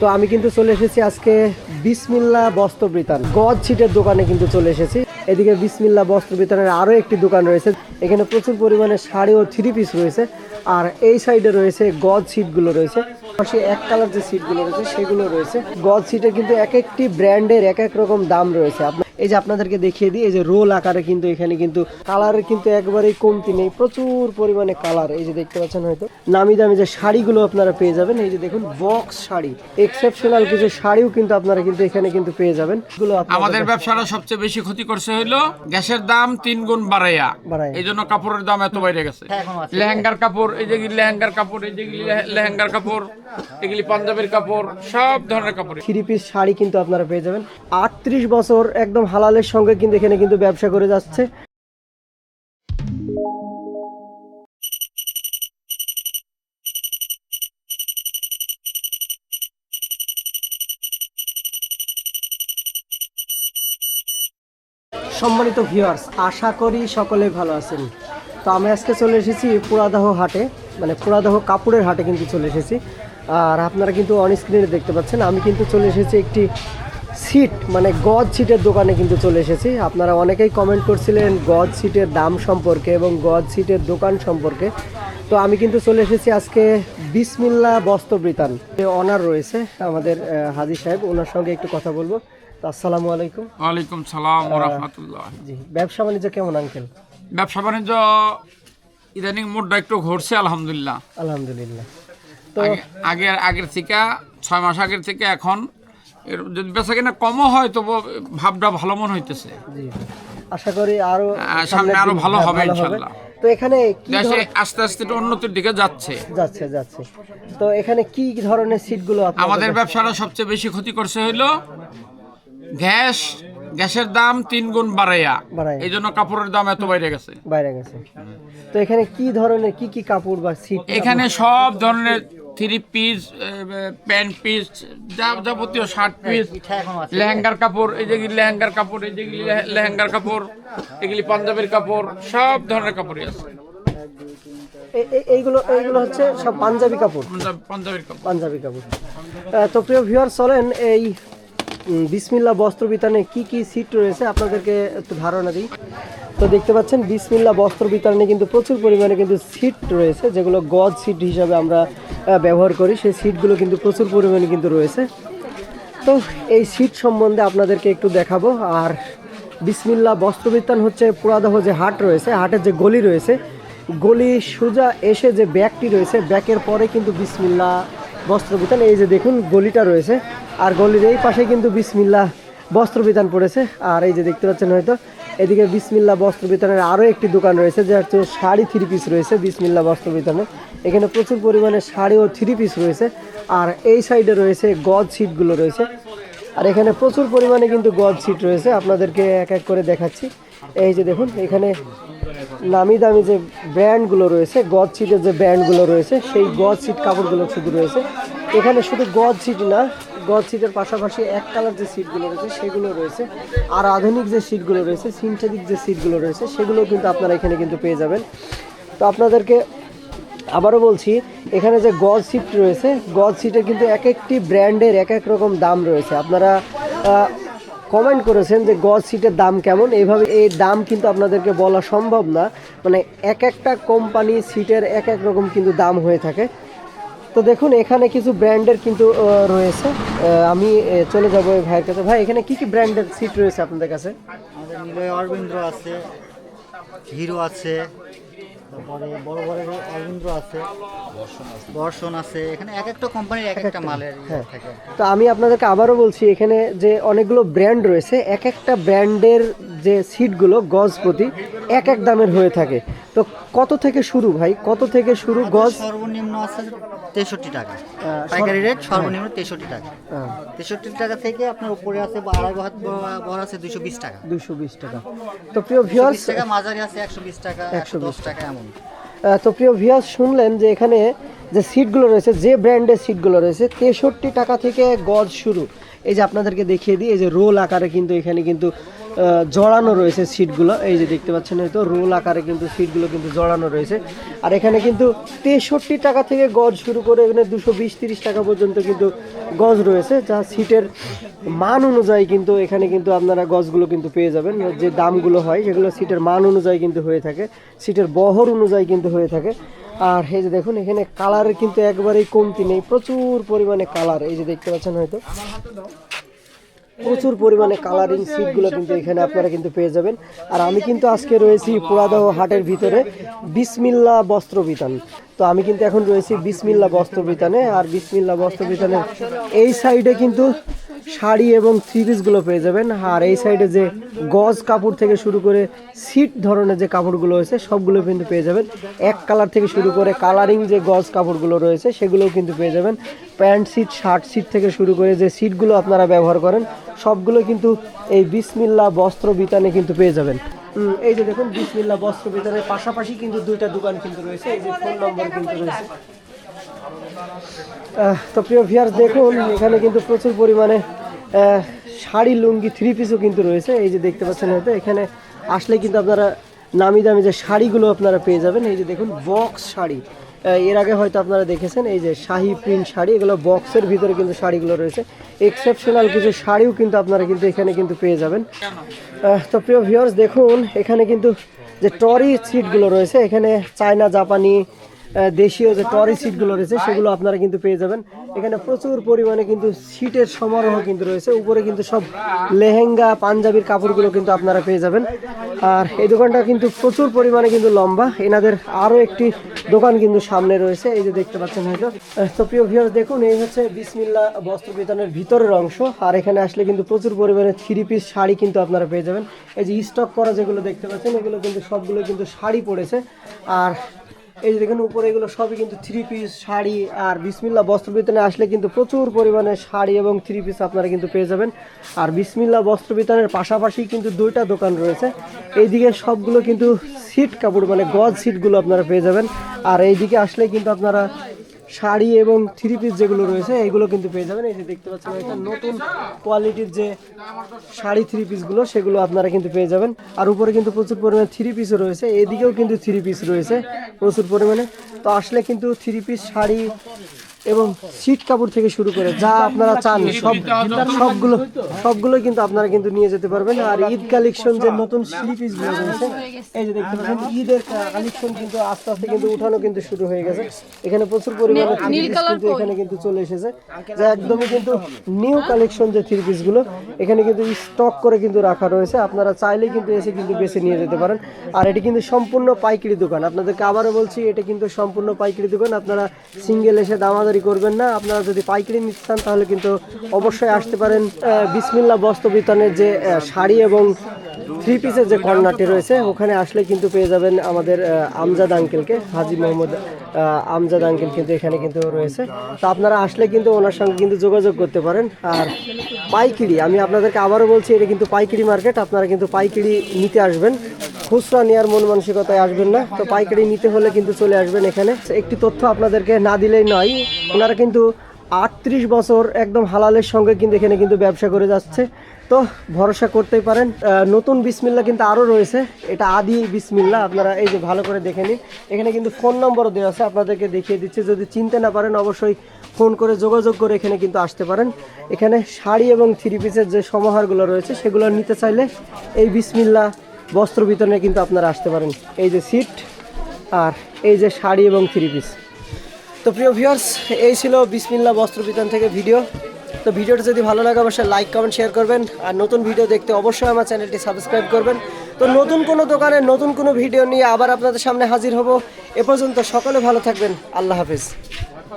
তো আমি কিন্তু চলে এসেছি আজকে বিসমিল্লা বস্ত্র বিতান। গজ ছিটের দোকানে কিন্তু চলে এসেছি। এদিকে বিসমিল্লা বস্ত্র বিতানের আরও একটি দোকান রয়েছে। এখানে প্রচুর পরিমাণে শাড়ি ও থ্রি পিস রয়েছে। আর এই সাইডে রয়েছে গজ ছিটগুলো রয়েছে। পাশে এক কালার যে সিটগুলো রয়েছে সেগুলো রয়েছে। গজ সিটের কিন্তু এক একটি ব্র্যান্ডের এক এক রকম দাম রয়েছে। এই যে আপনাদেরকে দেখিয়ে দিই এই যে রোল আকারে কিন্তু এখানে কিন্তু কালারের কিন্তু একবারেই কমতি নেই। প্রচুর পরিমাণে কালার এই যে দেখতে পাচ্ছেন হয়তো। নামি দামি যে শাড়িগুলো আপনারা পেয়ে যাবেন এই যে দেখুন বক্স শাড়ি। এক্সেপশনাল কিছু শাড়িও কিন্তু আপনারা কিন্তু এখানে কিন্তু পেয়ে যাবেন। এগুলো আমাদের ব্যবসাটা সবচেয়ে বেশি ক্ষতি করছে হইল গ্যাসের দাম তিন গুণ বাড়াইয়া। এই জন্য কাপড়ের দাম এত বাইরে গেছে। লেহেঙ্গার কাপড় এই যেগুলি লেহেঙ্গার কাপড় এই লেহে- লেহেঙ্গার কাপড়। এগুলি পাঞ্জাবের কাপড়, সব ধরনের কাপড় থ্রি পিস শাড়ি কিন্তু আপনারা পেয়ে যাবেন। আটত্রিশ বছর একদম হালালের সঙ্গে কিন্তু এখানে কিন্তু ব্যবসা করে যাচ্ছে। সম্মানিত ভিউয়ার্স আশা করি সকলে ভালো আছেন। তো আমি আজকে চলে এসেছি পুরাদাহ হাটে মানে পুরাদাহ কাপড়ের হাটে কিন্তু চলে এসেছি। আর আপনারা কিন্তু অন স্ক্রিনে দেখতে পাচ্ছেন আমি কিন্তু চলে এসেছি একটি সিট মানে গজ সিটের দোকানে কিন্তু চলে এসেছি। আপনারা অনেকেই কমেন্ট করছিলেন গজ সিটের দাম সম্পর্কে এবং গজ সিটের দোকান সম্পর্কে। তো আমি কিন্তু চলে এসেছি আজকে বিসমিল্লা বস্ত্রবৃতান অনার রয়েছে আমাদের হাজি সাহেব ওনার সঙ্গে একটু কথা বলব। আসসালামু আলাইকুম। ওয়ালাইকুম সালাম রহমতুল্লাহ। জি ব্যবসা বাণিজ্য কেমন আঙ্কেল ব্যবসা বাণিজ্য ইদানিং মোডটা একটু ঘটছে আলহামদুলিল্লাহ। আলহামদুলিল্লাহ। তো আগে- আগের আগের থেকে ছয় মাস আগের থেকে এখন যদি বেচা কিনা কমও হয় তবু ভাবটা ভালো মন হইতেছে। আশা করি আরও সামনে আরও ভালো হবে। ইনশাল্লাহ। তো এখানে দেশে আস্তে আস্তে একটু উন্নতির দিকে যাচ্ছে। যাচ্ছে যাচ্ছে। তো এখানে কি ধরনের সিটগুলো আমাদের ব্যবসাটা সবচেয়ে বেশি ক্ষতি করছে হইল গ্যাস গ্যাসের দাম তিন গুণ বাড়াইয়া। এই জন্য কাপড়ের দাম এত বাইরে গেছে। বাইরে গেছে। তো এখানে কি ধরনের কি কি কাপড় বা সিট এখানে সব ধরনের থ্রি পিস প্যান্ট পিস যা যাবতীয় শার্ট পিস লেহেঙ্গার কাপড় এই যেগুলি লেহেঙ্গার কাপড় এই যেগুলি লেহেঙ্গার কাপড় এগুলি পাঞ্জাবের কাপড় সব ধরনের কাপড়ই আছে। এইগুলো এইগুলো হচ্ছে সব পাঞ্জাবি কাপড়? পাঞ্জাবি কাপড়। পাঞ্জাবি কাপড়। তো প্রিয় ভিউয়ার চলেন এই বিসমিল্লা বস্ত্র বিতানে কি কি সিট রয়েছে আপনাদেরকে একটু ধারণা দিই। তো দেখতে পাচ্ছেন, বিসমিল্লা বস্ত্র বিতানে কিন্তু প্রচুর পরিমাণে কিন্তু সিট রয়েছে, যেগুলো গজ সিট হিসাবে আমরা ব্যবহার করি। সেই সিটগুলো কিন্তু প্রচুর পরিমাণে কিন্তু রয়েছে। তো এই সিট সম্বন্ধে আপনাদেরকে একটু দেখাবো। আর বিসমিল্লা বস্ত্রবিতান হচ্ছে পুরাদহ যে হাট রয়েছে, হাটের যে গলি রয়েছে, গলি সোজা এসে যে ব্যাগটি রয়েছে ব্যাকের পরে কিন্তু বিসমিল্লা বস্ত্রবিতান এই যে দেখুন গলিটা রয়েছে। আর গলির এই পাশে কিন্তু বিসমিল্লা বস্ত্রবিতান পড়েছে। আর এই যে দেখতে পাচ্ছেন হয়তো, এদিকে বিসমিল্লা বস্ত্রবিতানের আরও একটি দোকান রয়েছে যে হচ্ছে শাড়ি থ্রি পিস রয়েছে বিসমিল্লা বস্ত্রবিতানে এখানে প্রচুর পরিমাণে শাড়ি ও থ্রি পিস রয়েছে। আর এই সাইডে রয়েছে গজ সিটগুলো রয়েছে। আর এখানে প্রচুর পরিমাণে কিন্তু গজ সিট রয়েছে। আপনাদেরকে এক এক করে দেখাচ্ছি। এই যে দেখুন, এখানে নামি দামি যে ব্র্যান্ডগুলো রয়েছে গজ সিটের যে ব্র্যান্ডগুলো রয়েছে, সেই গজ সিট কাপড়গুলো শুধু রয়েছে। এখানে শুধু গজ সিট না গজ সিটের পাশাপাশি এক কালার যে সিটগুলো রয়েছে, সেগুলো রয়েছে। আর আধুনিক যে সিটগুলো রয়েছে, সিনথেটিক যে সিটগুলো রয়েছে, সেগুলো কিন্তু আপনারা এখানে কিন্তু পেয়ে যাবেন। তো আপনাদেরকে আবারও বলছি, এখানে যে গজ সিট রয়েছে গজ সিটের কিন্তু এক একটি ব্র্যান্ডের এক এক রকম দাম রয়েছে। আপনারা কমেন্ট করেছেন যে গজ সিটের দাম কেমন? এইভাবে এই দাম কিন্তু আপনাদেরকে বলা সম্ভব না। মানে এক একটা কোম্পানি সিটের এক এক রকম কিন্তু দাম হয়ে থাকে। তো দেখুন, এখানে কিছু ব্র্যান্ডের কিন্তু রয়েছে। আমি চলে যাব ভাইয়ের কাছে। ভাই, এখানে কি কি ব্র্যান্ডের সিট রয়েছে আপনাদের কাছে? নিলয় অরবিন্দ্র আছে, হিরো আছে তারপরে বড় বড় অরবিন্দ্র আছে। বর্ষণ আছে। এখানে এক একটা কোম্পানির এক একটা মালের ইয়ে হ্যাঁ। থাকে। তো আমি আপনাদেরকে আবারও বলছি এখানে যে অনেকগুলো ব্র্যান্ড রয়েছে এক একটা ব্র্যান্ডের যে সিটগুলো গজ প্রতি এক এক দামের হয়ে থাকে। তো কত থেকে শুরু ভাই? কত থেকে শুরু গজ? সর্বনিম্ন আছে তেষট্টি টাকা। পাইকারি রেট সর্বনিম্ন তেষট্টি টাকা। হ্যাঁ, তেষট্টি টাকা থেকে আপনার উপরে আছে বা আড়াই হাত বড়- আছে দুশো বিশ টাকা। দুশো বিশ টাকা। তো প্রিয় ভিউয়ার্স টাকা মাঝারি আছে একশো বিশ টাকা একশো দশ টাকা। এমন। তো প্রিয় ভিউয়ার্স শুনলেন যে এখানে যে সিটগুলো রয়েছে যে ব্র্যান্ডের সিটগুলো রয়েছে তেষট্টি টাকা থেকে গজ শুরু। এই যে আপনাদেরকে দেখিয়ে দিই এই যে রোল আকারে কিন্তু এখানে কিন্তু জড়ানো রয়েছে সিটগুলো। এই যে দেখতে পাচ্ছেন হয়তো রোল আকারে কিন্তু সিটগুলো কিন্তু জড়ানো রয়েছে। আর এখানে কিন্তু তেষট্টি টাকা থেকে গজ শুরু করে এখানে দুশো বিশ, তিরিশ টাকা পর্যন্ত কিন্তু গজ রয়েছে, যা সিটের মান অনুযায়ী কিন্তু এখানে কিন্তু আপনারা গজগুলো কিন্তু পেয়ে যাবেন। যে দামগুলো হয়, সেগুলো সিটের মান অনুযায়ী কিন্তু হয়ে থাকে, সিটের বহর অনুযায়ী কিন্তু হয়ে থাকে। আর এই যে দেখুন, এখানে কালারের কিন্তু একবারেই কমতি নেই, প্রচুর পরিমাণে কালার, এই যে দেখতে পাচ্ছেন হয়তো। প্রচুর পরিমাণে কালারিং সিটগুলো কিন্তু এখানে আপনারা কিন্তু পেয়ে যাবেন। আর আমি কিন্তু আজকে রয়েছি পুরাদহ হাটের ভিতরে বিসমিল্লা বস্ত্র বিতান। তো আমি কিন্তু এখন রয়েছি বিসমিল্লা বস্ত্র বিতানে, আর বিসমিল্লা বস্ত্র বিতানের এই সাইডে কিন্তু শাড়ি এবং থ্রি পিসগুলো পেয়ে যাবেন। আর এই সাইডে যে গজ কাপড় থেকে শুরু করে সিট ধরনের যে কাপড়গুলো রয়েছে, সবগুলো কিন্তু পেয়ে যাবেন। এক কালার থেকে শুরু করে কালারিং যে গজ কাপড়গুলো রয়েছে, সেগুলোও কিন্তু পেয়ে যাবেন। প্যান্ট সিট শার্ট সিট থেকে শুরু করে যে সিটগুলো আপনারা ব্যবহার করেন সবগুলো কিন্তু এই বিসমিল্লা বস্ত্র বিতানে কিন্তু পেয়ে যাবেন। এই যে দেখুন, বিসমিল্লা বস্ত্র বিতানের পাশাপাশি কিন্তু দুইটা দোকান কিন্তু রয়েছে, এই যে ফোন নম্বর কিন্তু রয়েছে। তো প্রিয় ভিয়ার্স দেখুন, এখানে কিন্তু প্রচুর পরিমাণে শাড়ি, লুঙ্গি থ্রি পিসও কিন্তু রয়েছে, এই যে দেখতে পাচ্ছেন হয়তো, এখানে আসলে কিন্তু আপনারা নামি দামি যে শাড়িগুলো আপনারা পেয়ে যাবেন, এই যে দেখুন বক্স শাড়ি। এর আগে হয়তো আপনারা দেখেছেন, এই যে শাহি প্রিন্ট শাড়ি, এগুলো বক্সের ভিতরে কিন্তু শাড়িগুলো রয়েছে। এক্সেপশনাল কিছু শাড়িও কিন্তু আপনারা কিন্তু এখানে কিন্তু পেয়ে যাবেন। তো প্রিয় ভিউয়ার্স দেখুন, এখানে কিন্তু যে টরি সিটগুলো রয়েছে, এখানে চায়না, জাপানি দেশীয় যে টরি সিটগুলো রয়েছে, সেগুলো আপনারা কিন্তু পেয়ে যাবেন। এখানে প্রচুর পরিমাণে কিন্তু সিটের সমারোহ কিন্তু রয়েছে। উপরে কিন্তু সব লেহেঙ্গা, পাঞ্জাবির কাপড়গুলো কিন্তু আপনারা পেয়ে যাবেন। আর এই দোকানটা কিন্তু প্রচুর পরিমাণে কিন্তু লম্বা। এনাদের আরও একটি দোকান কিন্তু সামনে রয়েছে। এই যে দেখতে পাচ্ছেন হয়তো। তো প্রিয় ভিউয়ার্স দেখুন, এই হচ্ছে বিসমিল্লা বস্ত্র বিতানের ভিতরের অংশ। আর এখানে আসলে কিন্তু প্রচুর পরিমাণে থ্রি পিস শাড়ি কিন্তু আপনারা পেয়ে যাবেন। এই যে স্টক করা যেগুলো দেখতে পাচ্ছেন, এগুলো কিন্তু সবগুলো কিন্তু শাড়ি পড়েছে। আর এই যে দেখুন, উপরে এগুলো সবই কিন্তু থ্রি পিস শাড়ি আর বিসমিল্লা বস্ত্র বিতানে আসলে কিন্তু প্রচুর পরিমাণে শাড়ি এবং থ্রি পিস আপনারা কিন্তু পেয়ে যাবেন। আর বিসমিল্লা বস্ত্র বিতানের পাশাপাশি কিন্তু দুইটা দোকান রয়েছে। এইদিকে সবগুলো কিন্তু সিট কাপড় মানে গজ সিটগুলো আপনারা পেয়ে যাবেন। আর এইদিকে আসলে কিন্তু আপনারা শাড়ি এবং থ্রি পিস যেগুলো রয়েছে, এগুলো কিন্তু পেয়ে যাবেন। এই যে দেখতে পাচ্ছেন, এটা নতুন কোয়ালিটির যে শাড়ি থ্রি পিসগুলো সেগুলো আপনারা কিন্তু পেয়ে যাবেন। আর উপরে কিন্তু প্রচুর পরিমাণে থ্রি পিসও রয়েছে। এদিকেও কিন্তু থ্রি পিস রয়েছে প্রচুর পরিমাণে। তো আসলে কিন্তু থ্রি পিস শাড়ি এবং সিট কাপড় থেকে শুরু করে যা আপনারা চান সব সবগুলো সবগুলো কিন্তু আপনারা কিন্তু নিয়ে যেতে পারবেন। আর ঈদ কালেকশন যে নতুন স্লিপিসগুলো রয়েছে এই যে দেখতে পাচ্ছেন ঈদের কালেকশন কিন্তু আস্তে আস্তে কিন্তু উঠানো কিন্তু শুরু হয়ে গেছে। এখানে প্রচুর পরিমাণে থ্রি পিস কিন্তু এখানে কিন্তু চলে এসেছে। যা একদমই কিন্তু নিউ কালেকশন যে থ্রি পিসগুলো এখানে কিন্তু স্টক করে কিন্তু রাখা রয়েছে। আপনারা চাইলে কিন্তু এসে কিন্তু বেছে নিয়ে যেতে পারেন। আর এটি কিন্তু সম্পূর্ণ পাইকারি দোকান। আপনাদেরকে আবারও বলছি, এটা কিন্তু সম্পূর্ণ পাইকারি দোকান। আপনারা সিঙ্গেল এসে দামাদারি করবেন না। আপনারা যদি পাইকারি নিতে চান, তাহলে কিন্তু অবশ্যই আসতে পারেন বিসমিল্লা বস্ত্র বিতানের যে শাড়ি এবং থ্রি পিসের যে কর্নারটি রয়েছে, ওখানে আসলে কিন্তু পেয়ে যাবেন আমাদের আমজাদ আঙ্কেলকে হাজি মোহাম্মদ আমজাদ আঙ্কেল কিন্তু এখানে কিন্তু রয়েছে। তো আপনারা আসলে কিন্তু ওনার সঙ্গে কিন্তু যোগাযোগ করতে পারেন। আর পাইকারি, আমি আপনাদেরকে আবারও বলছি, এটা কিন্তু পাইকারি মার্কেট আপনারা কিন্তু পাইকারি নিতে আসবেন। খুচরা নেওয়ার মন মানসিকতায় আসবেন না। তো পাইকারি নিতে হলে কিন্তু চলে আসবেন এখানে। একটি তথ্য আপনাদেরকে না দিলেই নয়, ওনারা কিন্তু আটত্রিশ বছর একদম হালালের সঙ্গে কিন্তু এখানে কিন্তু ব্যবসা করে যাচ্ছে। তো ভরসা করতেই পারেন। নতুন বিসমিল্লা কিন্তু আরও রয়েছে। এটা আদি বিসমিল্লা, আপনারা এই যে ভালো করে দেখে নিন। এখানে কিন্তু ফোন নম্বরও দেওয়া আছে, আপনাদেরকে দেখিয়ে দিচ্ছে। যদি চিনতে না পারেন, অবশ্যই ফোন করে যোগাযোগ করে এখানে কিন্তু আসতে পারেন। এখানে শাড়ি এবং থ্রি পিসের যে সমাহারগুলো রয়েছে, সেগুলো নিতে চাইলে এই বিসমিল্লা বস্ত্র বিতরণে কিন্তু আপনারা আসতে পারেন। এই যে সিট আর এই যে শাড়ি এবং থ্রি পিস। তো প্রিয় ভিউয়ার্স, এই ছিল বিসমিল্লা বস্ত্র বিতরণ থেকে ভিডিও। তো ভিডিওটা যদি ভালো লাগে, অবশ্যই লাইক কমেন্ট শেয়ার করবেন। আর নতুন ভিডিও দেখতে অবশ্যই আমার চ্যানেলটি সাবস্ক্রাইব করবেন। তো নতুন কোনো দোকানে নতুন কোনো ভিডিও নিয়ে আবার আপনাদের সামনে হাজির হব। এ পর্যন্ত সকলে ভালো থাকবেন। আল্লাহ হাফিজ।